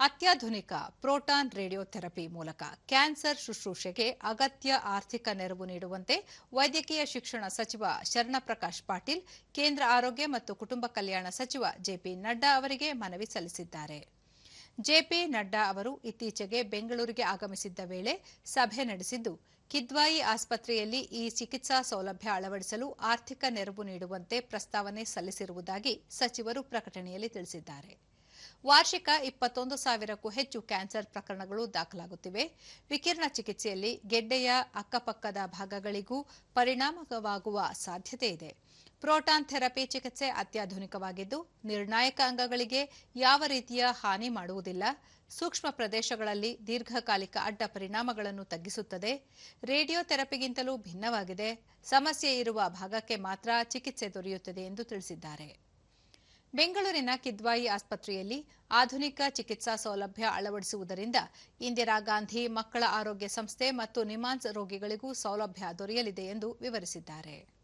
ಅತ್ಯಾಧುನಿಕ proton radiotherapy ಮೂಲಕ cancer ಶುಶ್ರೂಷೆಗೆ ಅಗತ್ಯ ಆರ್ಥಿಕ ನೆರವು ನೀಡುವಂತೆ ವೈದ್ಯಕೀಯ ಶಿಕ್ಷಣ ಸಚಿವ ಶರಣಪ್ರಕಾಶ್ ಪಾಟೀಲ್, ಕೇಂದ್ರ ಆರೋಗ್ಯ ಮತ್ತು ಕುಟುಂಬ ಕಲ್ಯಾಣ ಸಚಿವ ಜೆಪಿ ನಡ್ಡಾ ಅವರಿಗೆ ಮನವಿ ಸಲ್ಲಿಸಿದ್ದಾರೆ. ಜೆಪಿ ನಡ್ಡಾ ಅವರು ಇತ್ತೀಚೆಗೆ ಬೆಂಗಳೂರಿಗೆ ಆಗಮಿಸಿದ್ದ ವೇಳೆ ಸಭೆ ನಡೆಸಿದ್ದು, ಕಿದ್ವಾಯಿ ಆಸ್ಪತ್ರೆಯಲ್ಲಿ ಈ ಚಿಕಿತ್ಸಾ ಸೌಲಭ್ಯ ಅಳವಡಿಸಲು ಆರ್ಥಿಕ ನೆರವು ನೀಡುವಂತೆ ಪ್ರಸ್ತಾವನೆ ಸಲ್ಲಿಸಿರುವುದಾಗಿ ಸಚಿವರು ಪ್ರಕಟಣೆಯಲ್ಲಿ ತಿಳಿಸಿದ್ದಾರೆ. ವಾರ್ಷಿಕ ಇಪ್ಪತ್ತೊಂದು ಸಾವಿರಕ್ಕೂ ಹೆಚ್ಚು ಕ್ಯಾನ್ಸರ್ ಪ್ರಕರಣಗಳು ದಾಖಲಾಗುತ್ತಿವೆ. ವಿಕಿರಣ ಚಿಕಿತ್ಸೆಯಲ್ಲಿ ಗೆಡ್ಡೆಯ ಅಕ್ಕಪಕ್ಕದ ಭಾಗಗಳಿಗೂ ಪರಿಣಾಮವಾಗುವ ಸಾಧ್ಯತೆ ಇದೆ. ಪ್ರೋಟಾನ್ ಥೆರಪಿ ಚಿಕಿತ್ಸೆ ಅತ್ಯಾಧುನಿಕವಾಗಿದ್ದು, ನಿರ್ಣಾಯಕ ಅಂಗಗಳಿಗೆ ಯಾವ ರೀತಿಯ ಹಾನಿ ಮಾಡುವುದಿಲ್ಲ. ಸೂಕ್ಷ್ಮ ಪ್ರದೇಶಗಳಲ್ಲಿ ದೀರ್ಘಕಾಲಿಕ ಅಡ್ಡ ಪರಿಣಾಮಗಳನ್ನು ತಗ್ಗಿಸುತ್ತದೆ. ರೇಡಿಯೋ ಥೆರಪಿಗಿಂತಲೂ ಭಿನ್ನವಾಗಿದೆ. ಸಮಸ್ಯೆ ಇರುವ ಭಾಗಕ್ಕೆ ಮಾತ್ರ ಚಿಕಿತ್ಸೆ ದೊರೆಯುತ್ತದೆ ಎಂದು ತಿಳಿಸಿದ್ದಾರೆ. ಬೆಂಗಳೂರಿನ ಕಿದ್ವಾಯಿ ಆಸ್ಪತ್ರೆಯಲ್ಲಿ ಆಧುನಿಕ ಚಿಕಿತ್ಸಾ ಸೌಲಭ್ಯ ಅಳವಡಿಸುವುದರಿಂದ ಇಂದಿರಾ ಗಾಂಧಿ ಮಕ್ಕಳ ಆರೋಗ್ಯ ಸಂಸ್ಥೆ ಮತ್ತು ನಿಮಾನ್ಸ್ ರೋಗಿಗಳಿಗೂ ಸೌಲಭ್ಯ ದೊರೆಯಲಿದೆ ಎಂದು ವಿವರಿಸಿದ್ದಾರೆ.